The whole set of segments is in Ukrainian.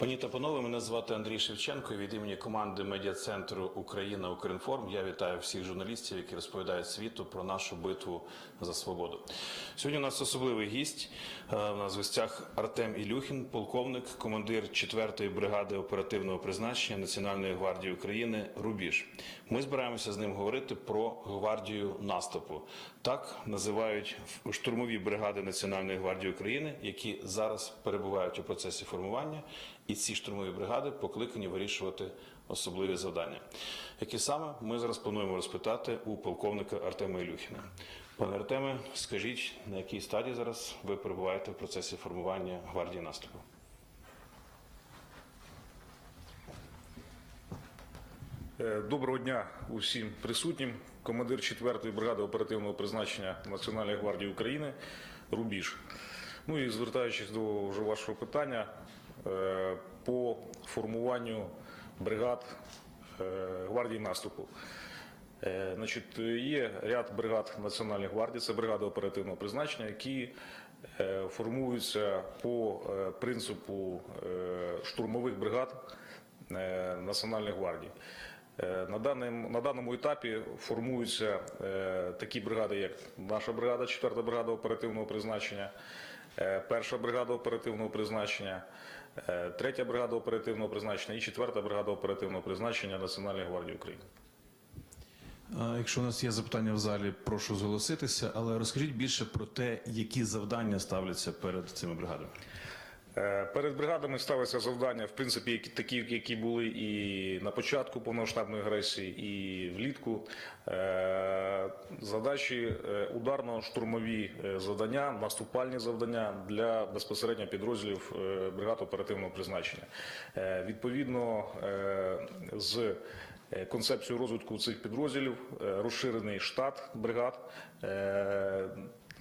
Пані та панове, мене звати Андрій Шевченко. Від імені команди медіа-центру Україна Укрінформ я вітаю всіх журналістів, які розповідають світу про нашу битву за свободу. Сьогодні у нас особливий гість. Е, У нас в гостях Артем Ілюхін, полковник, командир 4-ї бригади оперативного призначення Національної гвардії України Рубіж. Ми збираємося з ним говорити про гвардію наступу. Так називають штурмові бригади Національної гвардії України, які зараз перебувають у процесі формування. І ці штурмові бригади покликані вирішувати особливі завдання, які саме ми зараз плануємо розпитати у полковника Артема Ілюхіна. Пане Артеме, скажіть, на якій стадії зараз ви перебуваєте в процесі формування гвардії наступу? Е, Доброго дня усім присутнім. Командир 4-ї бригади оперативного призначення Національної гвардії України Рубіж. Ну і звертаючись до вже вашого питання по формуванню бригад е, гвардії наступу. Е, Значить, є ряд бригад Національної гвардії, це бригади оперативного призначення, які е, формуються по е, принципу е, штурмових бригад е, Національної гвардії. Е, На даному, на даному етапі формуються е, такі бригади, як наша бригада, 4 бригада оперативного призначення, е, перша бригада оперативного призначення, е, третя бригада оперативного призначення і четверта бригада оперативного призначення Національної гвардії України. Якщо у нас є запитання в залі, прошу зголоситися, але розкажіть більше про те, які завдання ставляться перед цими бригадами. Е, Перед бригадами ставиться завдання, в принципі, які- такі, які були і на початку повномасштабної агресії, і влітку. Е, Задачі е, ударно-штурмові завдання, наступальні завдання для безпосередньо підрозділів бригад оперативного призначення. Відповідно з концепцією розвитку цих підрозділів розширений штат бригад.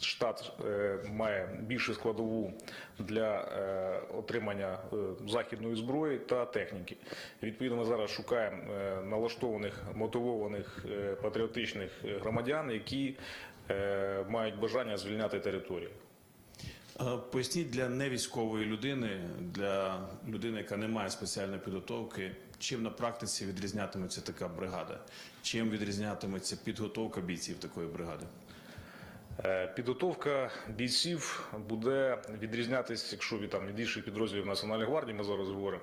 Штат е, має більшу складову для е, отримання е, західної зброї та техніки. Відповідно, ми зараз шукаємо налаштованих, мотивованих патріотичних громадян, які мають бажання звільняти територію. Поясніть для невійськової людини, для людини, яка не має спеціальної підготовки, чим на практиці відрізнятиметься така бригада, чим відрізнятиметься підготовка бійців такої бригади. Е, Підготовка бійців буде відрізнятися, якщо від там від інших підрозділів Національної гвардії, ми зараз говоримо,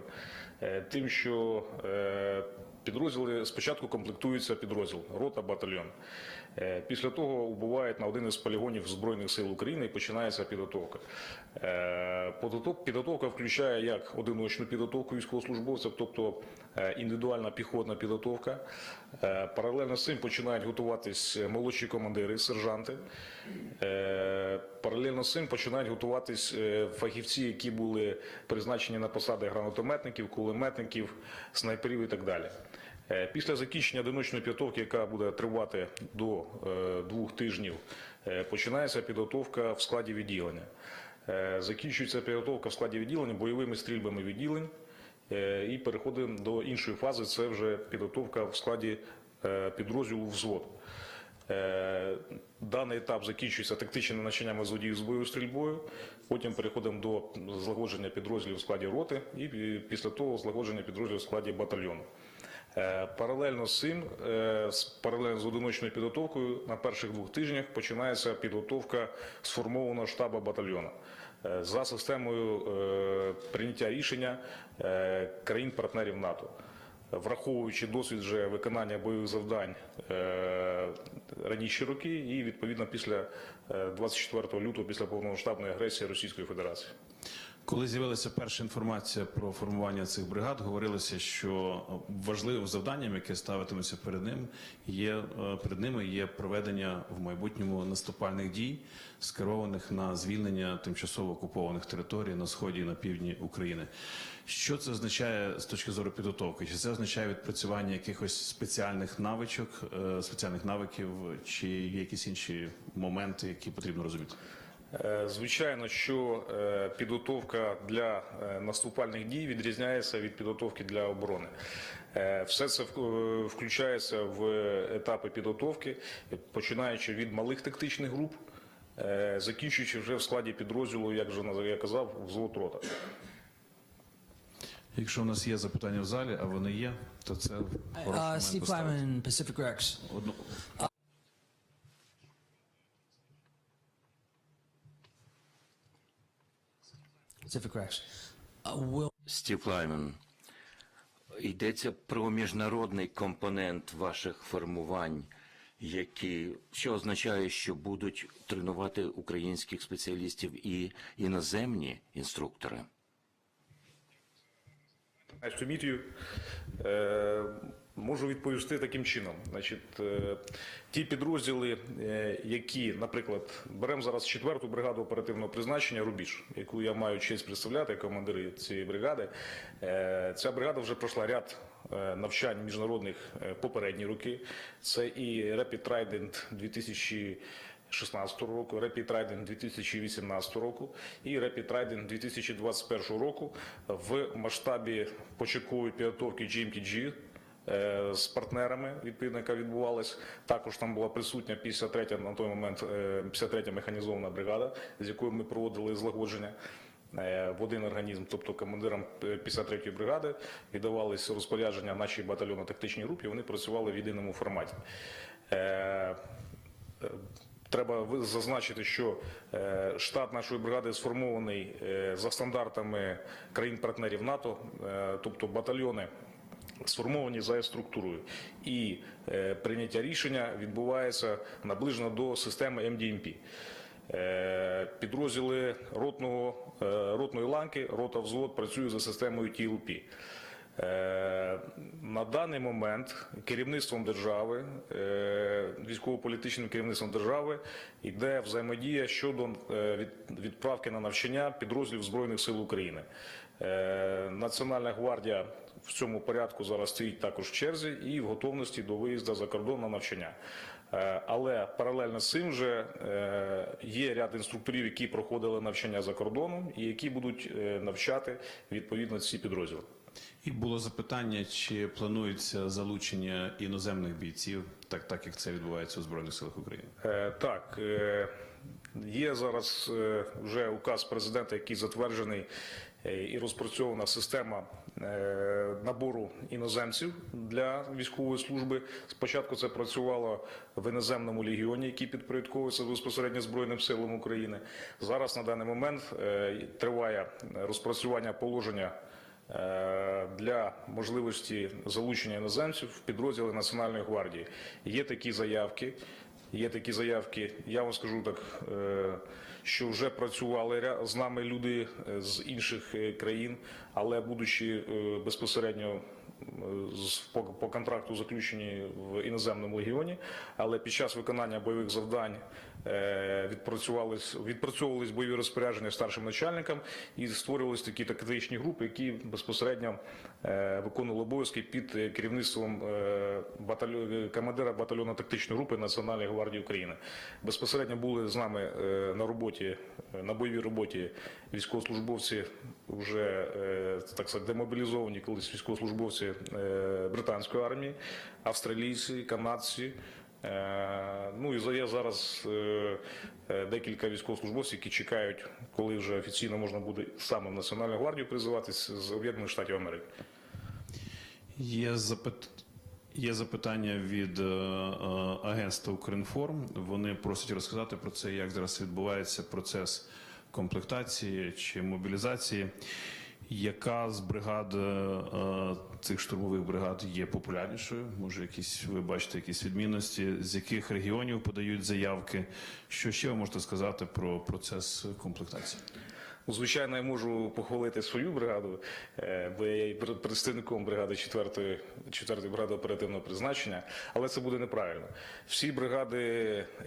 е, тим, що е, підрозділи спочатку комплектуються підрозділ, рота, батальйон. Е, Після того убувають на один із полігонів Збройних сил України і починається підготовка. Е, Підготовка включає як одиночну підготовку військовослужбовців, тобто е, індивідуальна піхотна підготовка. Паралельно з цим починають готуватись молодші командири, сержанти. Паралельно з цим починають готуватись фахівці, які були призначені на посади гранатометників, кулеметників, снайперів і так далі. Е, Після закінчення одиночної підготовки, яка буде тривати до е, двох тижнів, е, починається підготовка в складі відділення. Закінчується підготовка в складі відділення бойовими стрільбами відділень. І переходимо до іншої фази. Це вже підготовка в складі підрозділу взвод. Даний етап закінчується тактичними навчаннями злодіїв з бою стрільбою. Потім переходимо до злагодження підрозділів в складі роти і після того злагодження підрозділів в складі батальйону. Е, Паралельно з цим, е, паралельно з одиночною підготовкою, на перших двох тижнях починається підготовка сформованого штабу батальйону е, за системою прийняття рішення країн-партнерів НАТО. Враховуючи досвід вже виконання бойових завдань раніше роки, і відповідно після е, 24 лютого, після повномасштабної агресії Російської Федерації. Коли з'явилася перша інформація про формування цих бригад, говорилося, що важливим завданням, яке ставитиметься перед ним, є е, перед ними є проведення в майбутньому наступальних дій, скерованих на звільнення тимчасово окупованих територій на сході і на півдні України. Що це означає з точки зору підготовки? Чи це означає відпрацювання якихось спеціальних навичок, е, спеціальних навиків, чи є якісь інші моменти, які потрібно розуміти? Е, Звичайно, що е, підготовка для е, наступальних дій відрізняється від підготовки для оборони. Все це включається в етапи підготовки, починаючи від малих тактичних груп, закінчуючи вже в складі підрозділу, як вже я казав, взвод рота. Якщо у нас є запитання в залі, а вони є, то це Uh, поставити. Kleiman, Pacific Rex. Одну... Pacific Rex. Uh, will Стів Лаймен, йдеться про міжнародний компонент ваших формувань, які що означає, що будуть тренувати українських спеціалістів і іноземні інструктори. Nice to meet you. Е, Можу відповісти таким чином. Значить, е, ті підрозділи, е, які, наприклад, беремо зараз четверту бригаду оперативного призначення Рубіж, яку я маю честь представляти, командири цієї бригади. Е, Ця бригада вже пройшла ряд навчань міжнародних попередні роки. Це і Rapid Trident 2000 2016 року, Rapid Trident 2018 року і Rapid Trident 2021 року в масштабі початкової підготовки GMTG з партнерами, відповідно, яка відбувалась. Також там була присутня 53 на той момент е, 53 механізована бригада, з якою ми проводили злагодження. е, В один організм, тобто командирам 53-ї бригади, віддавалися розпорядження нашій батальйонно-тактичній групі. Вони працювали в єдиному форматі. Е, Треба зазначити, що е, штат нашої бригади сформований е, за стандартами країн-партнерів НАТО, е, тобто батальйони сформовані за структурою, і е, прийняття рішення відбувається наближено до системи МДМП. Е, Підрозділи ротного, е, ротної ланки, рота взвод працюють за системою TLP. Е, На даний момент керівництвом держави, військово-політичним керівництвом держави йде взаємодія щодо від- відправки на навчання підрозділів Збройних сил України. Національна гвардія в цьому порядку зараз стоїть також в черзі і в готовності до виїзду за кордон на навчання. Е, Але паралельно з цим вже е, є ряд інструкторів, які проходили навчання за кордоном і які будуть е, навчати відповідно ці підрозділи. І було запитання, чи планується залучення іноземних бійців, так, так як це відбувається у Збройних силах України. Е, Так, е, є зараз е, вже указ президента, який затверджений е, і розпрацьована система набору іноземців для військової служби. Спочатку це працювало в іноземному легіоні, який підпорядковується безпосередньо Збройним силам України. Зараз на даний момент е, триває розпрацювання положення. е, Для можливості залучення іноземців в підрозділи Національної гвардії є такі заявки. Є такі заявки. Я вам скажу так, е, що вже працювали з нами люди е, з інших е, країн, але будучи е, безпосередньо по, контракту заключені в іноземному легіоні, але під час виконання бойових завдань відпрацювались відпрацьовувались бойові розпорядження старшим начальникам і створювались такі тактичні групи, які безпосередньо е, виконували обов'язки під е, керівництвом е, батальйо- командира батальйону тактичної групи Національної гвардії України. Безпосередньо були з нами е, на роботі, е, на бойовій роботі військовослужбовці вже е, так сказати, демобілізовані колись військовослужбовці е, британської армії, австралійці, канадці. Е, Ну і є зараз е, е, декілька військовослужбовців, які чекають, коли вже офіційно можна буде саме в Національну гвардію призиватись з Об'єднаних Штатів Америки. Є запит... Є запитання від е, агентства Укрінформ. Вони просять розказати про це, як зараз відбувається процес комплектації чи мобілізації. Яка з бригад е, цих штурмових бригад є популярнішою? Може, якісь ви бачите якісь відмінності? З яких регіонів подають заявки? Що ще ви можете сказати про процес комплектації? Ну, Звичайно, я можу похвалити свою бригаду, е, бо я є пр- представником бригади 4-ї 4-ї бригади оперативного призначення, але це буде неправильно. Всі бригади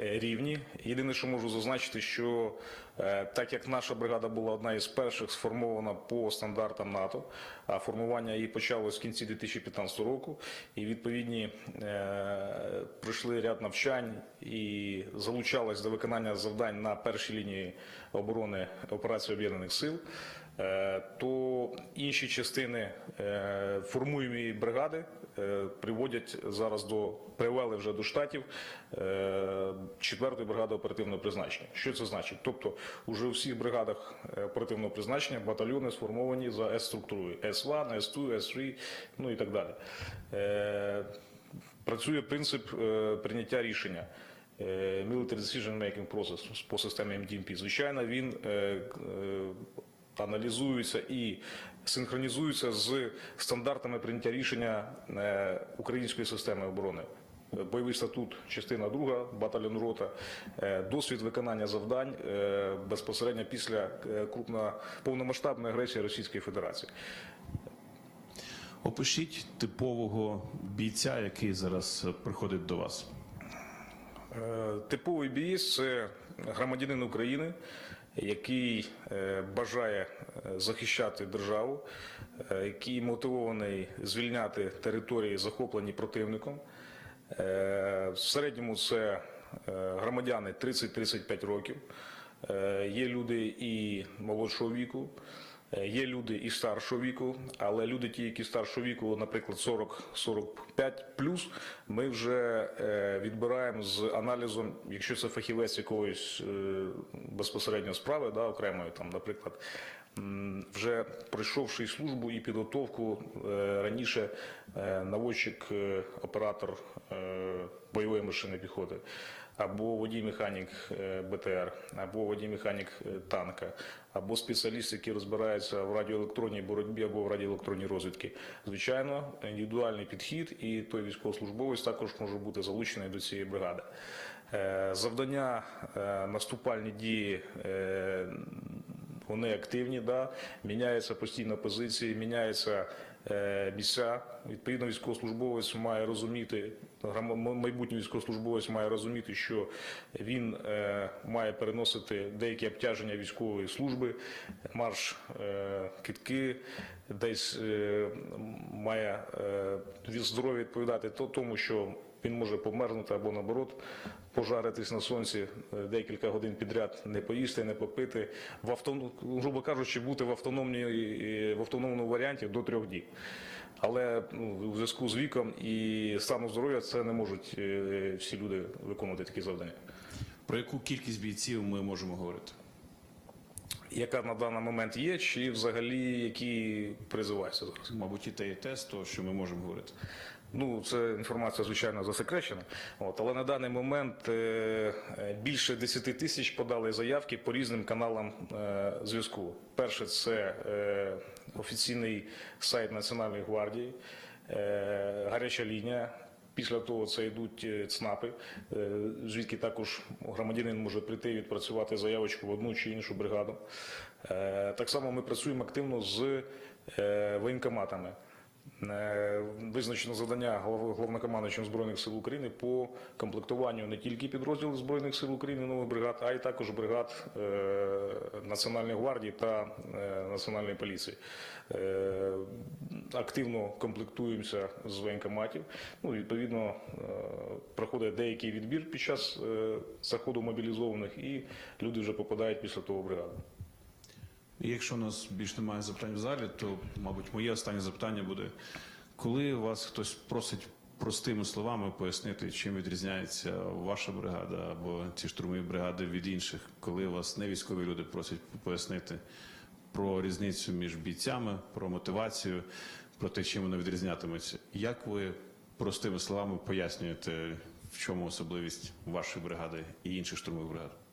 е, рівні. Єдине, що можу зазначити, що е, так як наша бригада була одна із перших сформована по стандартам НАТО, а формування її почалось в кінці 2015 року, і відповідні е, пройшли ряд навчань і залучалась до виконання завдань на першій лінії оборони операції об'єднаних сил. Е, то інші частини е, формуємої бригади е, приводять зараз до привели вже до штатів е, 4-ї бригади оперативного призначення. Що це значить? Тобто, уже у всіх бригадах оперативного призначення батальйони сформовані за С-структурою S1, S2, S3, ну і так далі. Працює принцип прийняття рішення. Military Decision Making Process по системі MDMP. Звичайно, він е, і синхронізується з стандартами прийняття рішення е, української системи оборони. Бойовий статут, частина друга, батальйон рота, е, досвід виконання завдань е, безпосередньо після крупно повномасштабної агресії Російської Федерації. Опишіть типового бійця, який зараз приходить до вас. Типовий бієць це громадянин України, який е, бажає е, захищати державу, е, який мотивований звільняти території, захоплені противником. В середньому це громадяни 30-35 років. Є люди і молодшого віку. Е, Є люди і старшого віку, але люди, ті, які старшого віку, наприклад, 40-45 плюс, ми вже е, відбираємо з аналізом, якщо це фахівець якоїсь е, безпосередньо справи, да, окремої, там, наприклад, вже пройшовши службу і підготовку раніше наводчик, оператор бойової машини піхоти або водій-механік е, БТР, або водій-механік е, танка, або спеціаліст, який розбирається в радіоелектронній боротьбі або в радіоелектронній розвідці. Звичайно, індивідуальний підхід, і той військовослужбовець також може бути залучений до цієї бригади. Е, Завдання наступальні дії. Вони активні, да, міняються постійно позиції, міняються е, місця. Відповідно, військовослужбовець має розуміти, майбутній військовослужбовець має розуміти, що він е, має переносити деякі обтяження військової служби, марш е, китки, десь е, має від здоров'я відповідати тому, що він може померзнути або наоборот пожаритись на сонці декілька годин підряд, не поїсти, не попити, в автоном, грубо кажучи, бути в автономній в автономному варіанті до трьох діб. Але ну, у зв'язку з віком і станом здоров'я це не можуть е, всі люди виконувати такі завдання. Про яку кількість бійців ми можемо говорити? Яка на даний момент є, чи взагалі які призиваються зараз? Мабуть, і те, і те з того, що ми можемо говорити. Ну, це інформація, звичайно, засекречена. От, але на даний момент е, е, більше 10 тисяч подали заявки по різним каналам е, зв'язку. Перше, це е, офіційний сайт Національної гвардії, е, гаряча лінія. Після того це йдуть е, ЦНАПи, е, звідки також громадянин може прийти і відпрацювати заявочку в одну чи іншу бригаду. Так само ми працюємо активно з воєнкоматами. Е, Визначено завдання голови- головнокомандуючим Збройних сил України по комплектуванню не тільки підрозділів Збройних сил України нових бригад, а й також бригад е, Національної гвардії та е, Національної поліції. Активно комплектуємося з воєнкоматів. Ну, відповідно, проходить деякий відбір під час заходу мобілізованих, і люди вже попадають після того в бригаду. Якщо у нас більш немає запитань в залі, то, мабуть, моє останнє запитання буде: коли вас хтось просить простими словами пояснити, чим відрізняється ваша бригада або ці штурмові бригади від інших, коли вас не військові люди просять пояснити про різницю між бійцями, про мотивацію, про те, чим вони відрізнятимуться, як ви простими словами пояснюєте, в чому особливість вашої бригади і інших штурмових бригад?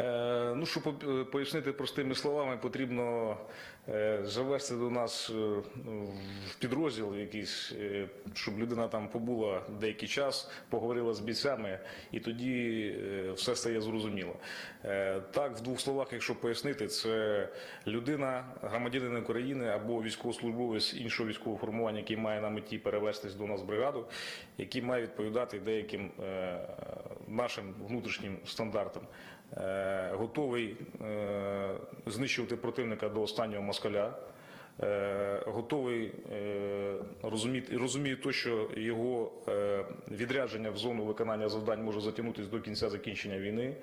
Е, Ну, щоб е, пояснити простими словами, потрібно е, завести до нас е, в підрозділ якийсь, щоб людина там побула деякий час, поговорила з бійцями, і тоді все стає зрозуміло. Так, в двох словах, якщо пояснити, це людина, громадянин України або військовослужбовець іншого військового формування, який має на меті перевестись до нас в бригаду, який має відповідати деяким нашим внутрішнім стандартам. Е, Готовий е, знищувати противника до останнього москаля. е, готовий розуміти, розуміє то, що його відрядження в зону виконання завдань може затягнутися до кінця закінчення війни.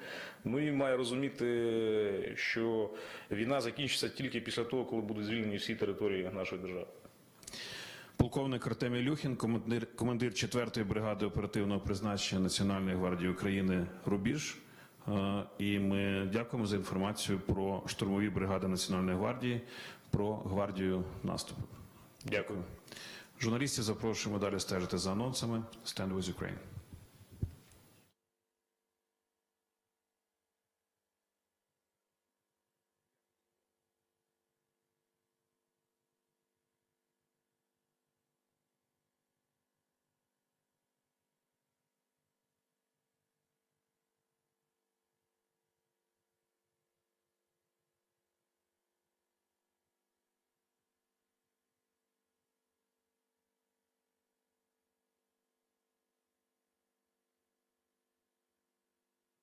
Ну і має розуміти, що війна закінчиться тільки після того, коли будуть звільнені всі території нашої держави. Полковник Артемій Люхін, командир, командир 4-ї бригади оперативного призначення Національної гвардії України Рубіж. Е, І ми дякуємо за інформацію про штурмові бригади Національної гвардії, про гвардію наступу. Дякую. Журналістів запрошуємо далі стежити за анонсами. Stand with Ukraine.